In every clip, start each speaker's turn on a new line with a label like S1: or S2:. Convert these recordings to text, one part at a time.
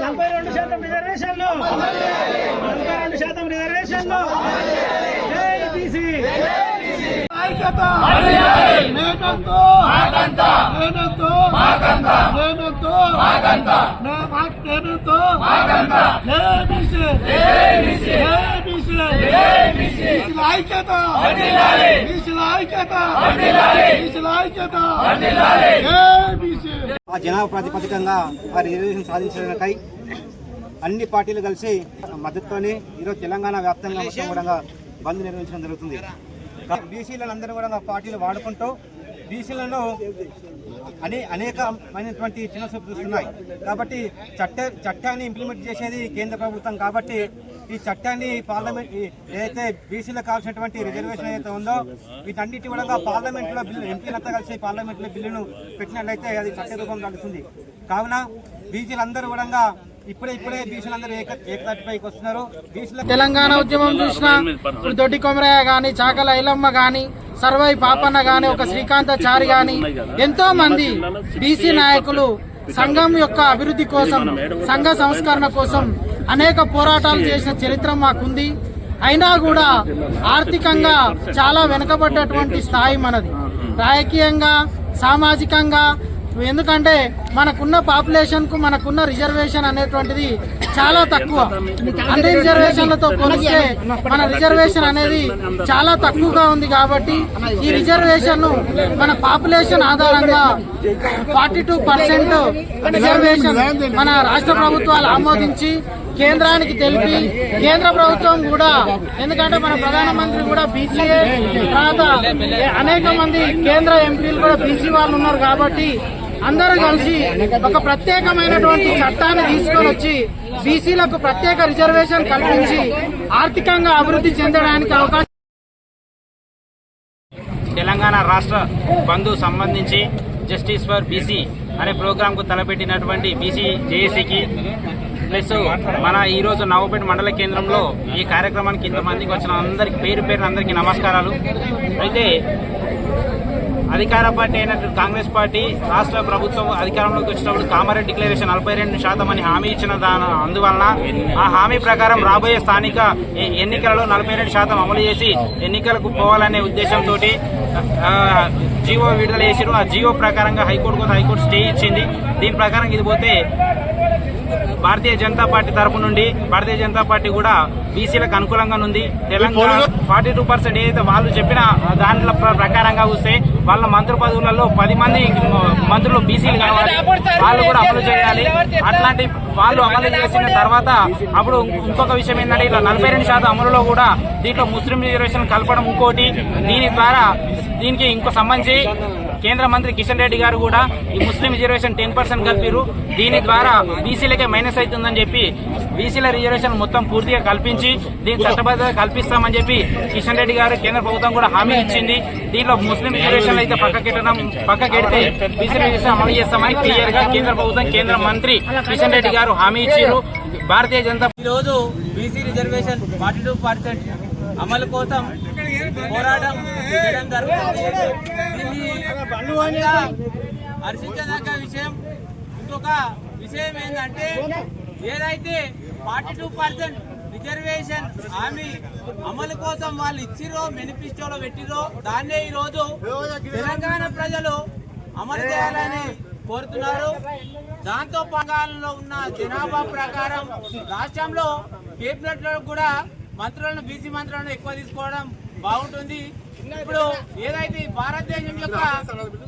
S1: నలభై రెండు శాతం రిజర్వేషన్లు. నలభై రెండు శాతం రిజర్వేషన్లు. జై
S2: ఐక్యత. నేనంతో నేనంతో నేనంతో నేనంతో జేబీసీ జేబీసీ బీసీల ఐక్యత. బీసీల ఐక్యత. ఐక్యత. జేబీసీ
S3: ఆ జనాభా ప్రాతిపదికంగా ఆ రిజర్వేషన్ సాధించడానికై అన్ని పార్టీలు కలిసి మద్దతుతోనే ఈరోజు తెలంగాణ వ్యాప్తంగా మొత్తం కూడా బంద్ నిర్వహించడం జరుగుతుంది. బీసీలందరూ కూడా పార్టీలు వాడుకుంటూ బీసీలను అనే అనేకమైనటువంటి చిన్న చూపులు ఉన్నాయి కాబట్టి చట్ట చట్టాన్ని ఇంప్లిమెంట్ చేసేది కేంద్ర ప్రభుత్వం కాబట్టి ఈ చట్టాన్ని పార్లమెంట్ ఏదైతే బీసీలకు కావాల్సినటువంటి రిజర్వేషన్ ఏదైతే ఉందో వీటన్నిటి కూడా పార్లమెంట్లో బిల్లు ఎంపీలంతా కలిసి పార్లమెంట్లో బిల్లును పెట్టినట్లయితే అది చట్ట రూపం కలుగుతుంది కావున బీసీలందరూ కూడా ఇప్పుడే ఇప్పుడే బీసీలందరూ ఏక ఏకతాటిపైకి వస్తున్నారు. బీసీల
S4: తెలంగాణ ఉద్యమం చూసినా ఇప్పుడు దొడ్డి కొమరయ్య గాని చాకల ఐలమ్మ గాని సర్వై పాపన్న గాని ఒక శ్రీకాంతాచారి గాని ఎంతో మంది బీసీ నాయకులు సంఘం యొక్క అభివృద్ధి కోసం సంఘ సంస్కరణ కోసం అనేక పోరాటాలు చేసిన చరిత్ర మాకుంది. అయినా కూడా ఆర్థికంగా చాలా వెనుకబడ్డటువంటి స్థాయి మనది. రాజకీయంగా సామాజికంగా ఎందుకంటే మనకున్న పాపులేషన్కు మనకున్న రిజర్వేషన్ అనేటువంటిది చాలా తక్కువ. అన్ని రిజర్వేషన్లతో పోలిస్తే మన రిజర్వేషన్ అనేది చాలా తక్కువగా ఉంది కాబట్టి ఈ రిజర్వేషన్ను మన పాపులేషన్ ఆధారంగా ఫార్టీ టూ పర్సెంట్ రిజర్వేషన్ మన రాష్ట్ర ప్రభుత్వాలు ఆమోదించి కేంద్రానికి తెలిపి కేంద్ర ప్రభుత్వం కూడా ఎందుకంటే మన ప్రధానమంత్రి కూడా బీసీఏ తర్వాత అనేక మంది కేంద్ర ఎంపీలు కూడా బీసీ వాళ్ళు ఉన్నారు కాబట్టి అందరూ కలిసి ఒక ప్రత్యేకమైనటువంటి చట్టాన్ని తీసుకొని వచ్చి బీసీలకు ప్రత్యేక రిజర్వేషన్ కల్పించి ఆర్థికంగా అభివృద్ధి చెందడానికి అవకాశం
S5: తెలంగాణ రాష్ట్ర బంధు సంబంధించి జస్టిస్ ఫర్ బీసీ అనే ప్రోగ్రాంకు తలపెట్టినటువంటి బీసీ జేఏసీకి ప్లస్ మన ఈ రోజు నవపేట మండల కేంద్రంలో ఈ కార్యక్రమానికి ఇంతమందికి వచ్చిన అందరికి పేరు పేరు అందరికీ నమస్కారాలు. అయితే అధికార పార్టీ అయినటువంటి కాంగ్రెస్ పార్టీ రాష్ట్ర ప్రభుత్వం అధికారంలోకి వచ్చినప్పుడు కామారెడ్డి డిక్లరేషన్ నలభై రెండు శాతం అని హామీ ఇచ్చిన దాని అందువలన ఆ హామీ ప్రకారం రాబోయే స్థానిక ఎన్నికలలో నలభై రెండు శాతం అమలు చేసి ఎన్నికలకు పోవాలనే ఉద్దేశంతో జీవో విడుదల చేసిరు. ఆ జీవో ప్రకారంగా హైకోర్టు కూడా హైకోర్టు స్టే ఇచ్చింది. దీని ప్రకారం ఇది పోతే భారతీయ జనతా పార్టీ తరపు నుండి భారతీయ జనతా పార్టీ కూడా బీసీలకు అనుకూలంగా ఉంది. తెలంగాణ ఫార్టీ టూ పర్సెంట్ ఏదైతే వాళ్ళు చెప్పిన దాంట్లో ప్ర- ప్రకారంగా చూస్తే వాళ్ళ మంత్రి పదవులలో పది మంది మంత్రులు బీసీలు కావాలి. వాళ్ళు కూడా అమలు చేయాలి. అట్లాంటి వాళ్ళు అమలు చేసిన తర్వాత అప్పుడు ఇంకొక విషయం ఏంటంటే ఇలా నలభై రెండు శాతం అమలులో కూడా దీంట్లో ముస్లిం రిజర్వేషన్ కలపడం ఇంకోటి. దీని ద్వారా దీనికి ఇంకో సంబంధించి కేంద్ర మంత్రి కిషన్ రెడ్డి గారు కూడా ఈ ముస్లిం రిజర్వేషన్ టెన్ పర్సెంట్ కలిపారు దీని ద్వారా బీసీలకే మైనస్ అవుతుందని చెప్పి బీసీల రిజర్వేషన్ మొత్తం పూర్తిగా కల్పించి దీని చట్టబద్ధత కల్పిస్తామని చెప్పి కిషన్ రెడ్డి గారు కేంద్ర ప్రభుత్వం కూడా హామీ ఇచ్చింది. దీంట్లో ముస్లిం రిజర్వేషన్ అయితే పక్కకెట్టడం పక్కకెడితే బీసీ రిజర్వేషన్ అమలు చేస్తామని క్లియర్గా కేంద్ర ప్రభుత్వం కేంద్ర మంత్రి కిషన్ రెడ్డి గారు హామీ ఇచ్చారు భారతీయ జనతా
S6: ఈరోజు BC reservation forty two percent అమలు కోసం పోరాటం చేయడం జరుగుతుంది. దీన్ని హర్షించదగ్గ విషయం ఇంకొక విషయం ఏంటంటే ఏదైతే ఫార్టీ టూ పర్సెంట్ రిజర్వేషన్ హామీ అమలు కోసం వాళ్ళు ఇచ్చిరో మేనిఫెస్టోలో పెట్టిరో దాన్నే ఈరోజు తెలంగాణ ప్రజలు అమలు చేయాలని కోరుతున్నారు. దాంతో పంగాలలో ఉన్న జనాభా ప్రకారం రాష్ట్రంలో కేబినెట్లో కూడా మంత్రులను బీసీ మంత్రులను ఎక్కువ తీసుకోవడం బాగుంటుంది. ఇప్పుడు ఏదైతే భారతదేశం యొక్క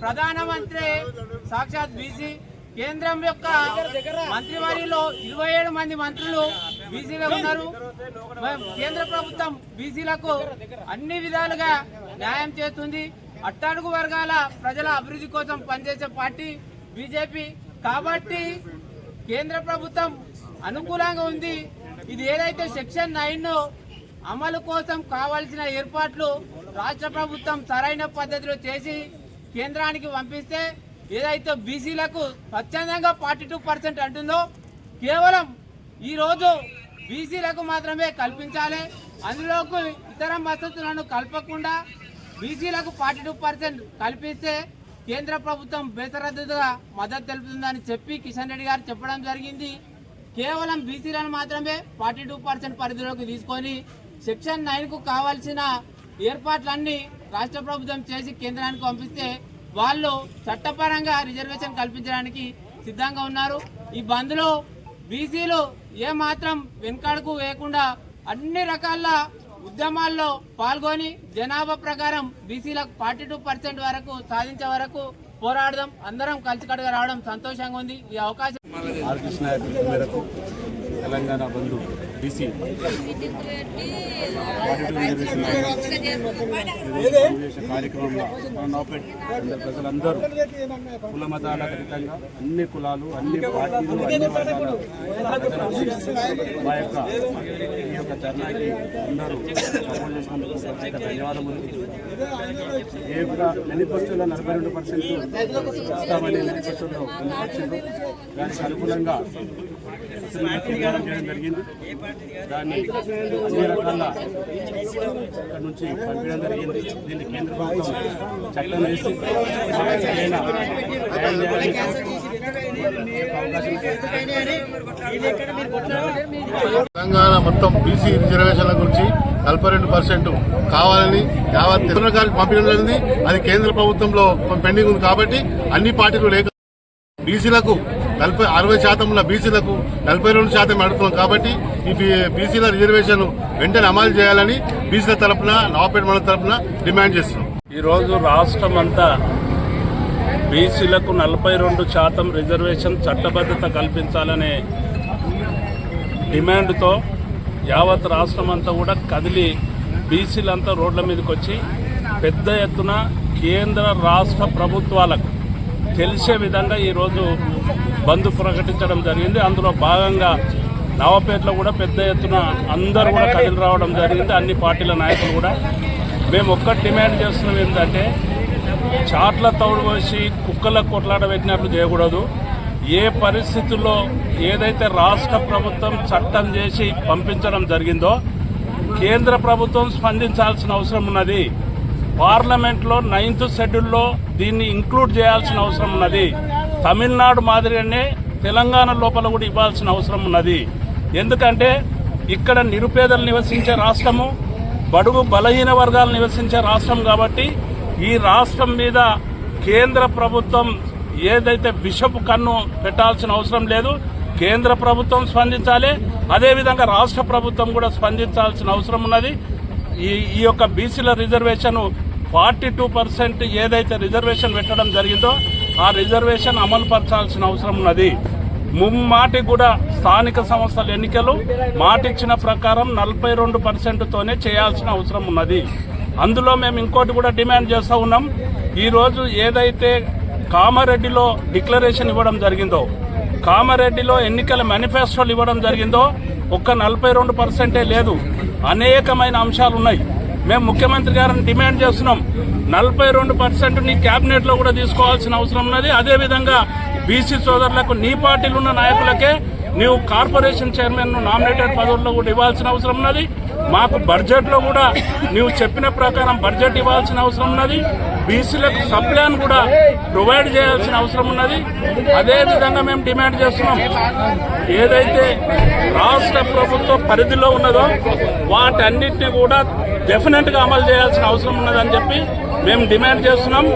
S6: ప్రధానమంత్రి సాక్షాత్ బీసీ కేంద్రం యొక్క మంత్రివర్యంలో ఇరవై ఏడు మంది మంత్రులు బీసీలో ఉన్నారు. కేంద్ర ప్రభుత్వం బీసీలకు అన్ని విధాలుగా న్యాయం చేస్తుంది. అట్టడుగు వర్గాల ప్రజల అభివృద్ధి కోసం పనిచేసే పార్టీ బీజేపీ. కాబట్టి కేంద్ర ప్రభుత్వం అనుకూలంగా ఉంది. ఇది ఏదైతే సెక్షన్ నైన్ అమలు కోసం కావాల్సిన ఏర్పాట్లు రాష్ట్ర ప్రభుత్వం సరైన పద్ధతిలో చేసి కేంద్రానికి పంపిస్తే ఏదైతే బీసీలకు స్వచ్ఛందంగా ఫార్టీ టూ పర్సెంట్ అంటుందో కేవలం ఈరోజు బీసీలకు మాత్రమే కల్పించాలి. అందులోకి ఇతర వసతులను కలపకుండా బీసీలకు ఫార్టీ టూ పర్సెంట్ కల్పిస్తే కేంద్ర ప్రభుత్వం బేసరద్దుగా మద్దతు తెలుపుతుందని చెప్పి కిషన్ రెడ్డి గారు చెప్పడం జరిగింది. కేవలం బీసీలను మాత్రమే ఫార్టీ టూ పర్సెంట్ పరిధిలోకి తీసుకొని సెక్షన్ నైన్కు కావాల్సిన ఏర్పాట్లన్నీ రాష్ట్ర ప్రభుత్వం చేసి కేంద్రానికి పంపిస్తే వాళ్ళు చట్టపరంగా రిజర్వేషన్ కల్పించడానికి సిద్ధంగా ఉన్నారు. ఈ బంద్లో బీసీలు ఏ మాత్రం వెనుకాడుకు వేయకుండా అన్ని రకాల ఉద్యమాల్లో పాల్గొని జనాభా ప్రకారం బీసీలకు ఫార్టీ టూ పర్సెంట్ వరకు సాధించే వరకు పోరాడదాం. అందరం కలిసికట్టుగా రావడం సంతోషంగా ఉంది. ఈ అవకాశం
S7: మేరకు తెలంగాణ బంధు బీసీ కార్యక్రమంలో మన ప్రజలందరూ కుల మతాల అతీతంగా అన్ని కులాలు అన్ని పార్టీలు అన్ని వర్గాల మా యొక్క ఈ యొక్క ధర్నాకి అందరూ సపోర్ట్ చేసినందుకు ప్రత్యేక ధన్యవాదములు. ఏ యొక్క మేనిఫెస్టోలో నలభై రెండు పర్సెంట్ ఇస్తామని మేనిఫెస్టోలో దానికి అనుగుణంగా చేయడం జరిగింది. దాన్ని అన్ని రకాల ఇక్కడ నుంచి పంపించడం జరిగింది. దీన్ని కేంద్ర ప్రభుత్వం చట్టం వేసి
S8: తెలంగాణ మొత్తం బీసీ రిజర్వేషన్ల గురించి నలభై రెండు పర్సెంట్ కావాలని యావత్ కేంద్ర గారికి పంపించడం జరిగింది. అది కేంద్ర ప్రభుత్వంలో పెండింగ్ ఉంది కాబట్టి అన్ని పార్టీలు లేక బీసీలకు నలభై అరవై శాతం బీసీలకు నలభై రెండు శాతం అడుగుతున్నాం కాబట్టి ఈ బీసీల రిజర్వేషన్ వెంటనే అమలు చేయాలని బీసీల తరపున నవాపేట మండల తరపున డిమాండ్ చేస్తున్నాం.
S9: ఈరోజు రాష్ట్రం అంతా బీసీలకు నలభై రెండు శాతం రిజర్వేషన్ చట్టబద్ధత కల్పించాలనే డిమాండ్తో యావత్ రాష్ట్రం అంతా కూడా కదిలి బీసీలంతా రోడ్ల మీదకి వచ్చి పెద్ద ఎత్తున కేంద్ర రాష్ట్ర ప్రభుత్వాలకు తెలిసే విధంగా ఈరోజు బంద్ ప్రకటించడం జరిగింది. అందులో భాగంగా నవపేటలో కూడా పెద్ద ఎత్తున అందరూ కూడా కదిలి రావడం జరిగింది. అన్ని పార్టీల నాయకులు కూడా. మేము ఒక్కటి డిమాండ్ చేస్తున్నాం ఏంటంటే చాట్ల తౌడు పోసి కుక్కలకు కొట్లాట పెట్టినట్లు చేయకూడదు. ఏ పరిస్థితుల్లో ఏదైతే రాష్ట్ర ప్రభుత్వం చట్టం చేసి పంపించడం జరిగిందో కేంద్ర ప్రభుత్వం స్పందించాల్సిన అవసరం ఉన్నది. పార్లమెంట్లో నైన్త్ షెడ్యూల్లో దీన్ని ఇంక్లూడ్ చేయాల్సిన అవసరం ఉన్నది. తమిళనాడు మాదిరిగానే తెలంగాణ లోపల కూడా ఇవ్వాల్సిన అవసరం ఉన్నది. ఎందుకంటే ఇక్కడ నిరుపేదలు నివసించే రాష్ట్రము బడుగు బలహీన వర్గాలు నివసించే రాష్ట్రం కాబట్టి ఈ రాష్ట్రం మీద కేంద్ర ప్రభుత్వం ఏదైతే బిషప్ కన్ను పెట్టాల్సిన అవసరం లేదు కేంద్ర ప్రభుత్వం స్పందించాలి అదేవిధంగా రాష్ట్ర ప్రభుత్వం కూడా స్పందించాల్సిన అవసరం ఉన్నది. ఈ ఈ యొక్క బీసీల రిజర్వేషన్ ఫార్టీ టూ పర్సెంట్ ఏదైతే రిజర్వేషన్ పెట్టడం జరిగిందో ఆ రిజర్వేషన్ అమలు పరచాల్సిన అవసరం ఉన్నది. ముమ్మాటి కూడా స్థానిక సంస్థల ఎన్నికలు మాటిచ్చిన ప్రకారం నలభై రెండు పర్సెంట్తోనే చేయాల్సిన అవసరం ఉన్నది. అందులో మేము ఇంకోటి కూడా డిమాండ్ చేస్తూ ఉన్నాం. ఈరోజు ఏదైతే కామారెడ్డిలో డిక్లరేషన్ ఇవ్వడం జరిగిందో కామారెడ్డిలో ఎన్నికల మేనిఫెస్టోలు ఇవ్వడం జరిగిందో ఒక్క నలభై రెండు పర్సెంటే లేదు. అనేకమైన అంశాలు ఉన్నాయి మేము ముఖ్యమంత్రి గారిని డిమాండ్ చేస్తున్నాం. నలభై రెండు పర్సెంట్ నీ కేబినెట్లో కూడా తీసుకోవాల్సిన అవసరం ఉన్నది. అదేవిధంగా బీసీ సోదరులకు నీ పార్టీలు ఉన్న నాయకులకే నీవు కార్పొరేషన్ చైర్మన్ నామినేటెడ్ పదవుల్లో కూడా ఇవ్వాల్సిన అవసరం ఉన్నది. మాకు బడ్జెట్లో కూడా నీవు చెప్పిన ప్రకారం బడ్జెట్ ఇవ్వాల్సిన అవసరం ఉన్నది. బీసీలకు సప్లాన్ కూడా ప్రొవైడ్ చేయాల్సిన అవసరం ఉన్నది. అదే విధంగా మేము డిమాండ్ చేస్తున్నాం. ఏదైతే రాష్ట్ర ప్రభుత్వ పరిధిలో ఉన్నదో వాటన్నిటిని కూడా డెఫినెట్గా అమలు చేయాల్సిన అవసరం ఉన్నదని చెప్పి మేము డిమాండ్ చేస్తున్నాం.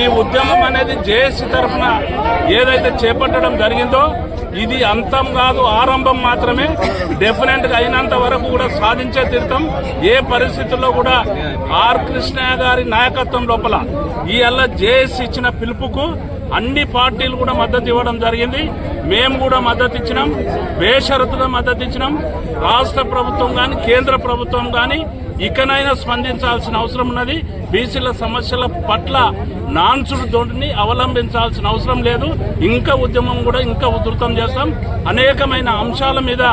S9: ఈ ఉద్యమం అనేది జేఏసీ తరఫున ఏదైతే చేపట్టడం జరిగిందో ఇది అంతం కాదు ఆరంభం మాత్రమే. డెఫినెట్గా అయినంత వరకు కూడా సాధించే తీర్థం. ఏ పరిస్థితుల్లో కూడా ఆర్ కృష్ణయ్య గారి నాయకత్వం లోపల ఈ జేఎస్ ఇచ్చిన పిలుపుకు అన్ని పార్టీలు కూడా మద్దతు ఇవ్వడం జరిగింది. మేము కూడా మద్దతు ఇచ్చినాం. బేషరతుగా మద్దతు ఇచ్చినాం. రాష్ట్ర ప్రభుత్వం కానీ కేంద్ర ప్రభుత్వం కానీ ఇకనైనా స్పందించాల్సిన అవసరం ఉన్నది. బీసీల సమస్యల పట్ల నాన్సుడు దొండిని అవలంబించాల్సిన అవసరం లేదు. ఇంకా ఉద్యమం కూడా ఇంకా ఉధృతం చేస్తాం. అనేకమైన అంశాల మీద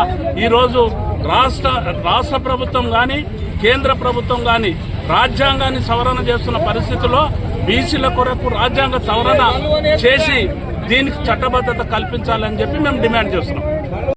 S9: ఈరోజు రాష్ట్ర రాష్ట్ర ప్రభుత్వం కానీ కేంద్ర ప్రభుత్వం కానీ రాజ్యాంగాన్ని సవరణ చేస్తున్న పరిస్థితుల్లో బీసీల కొరకు రాజ్యాంగ సవరణ చేసి దీనికి చట్టబద్ధత కల్పించాలని చెప్పి మేము డిమాండ్ చేస్తున్నాం.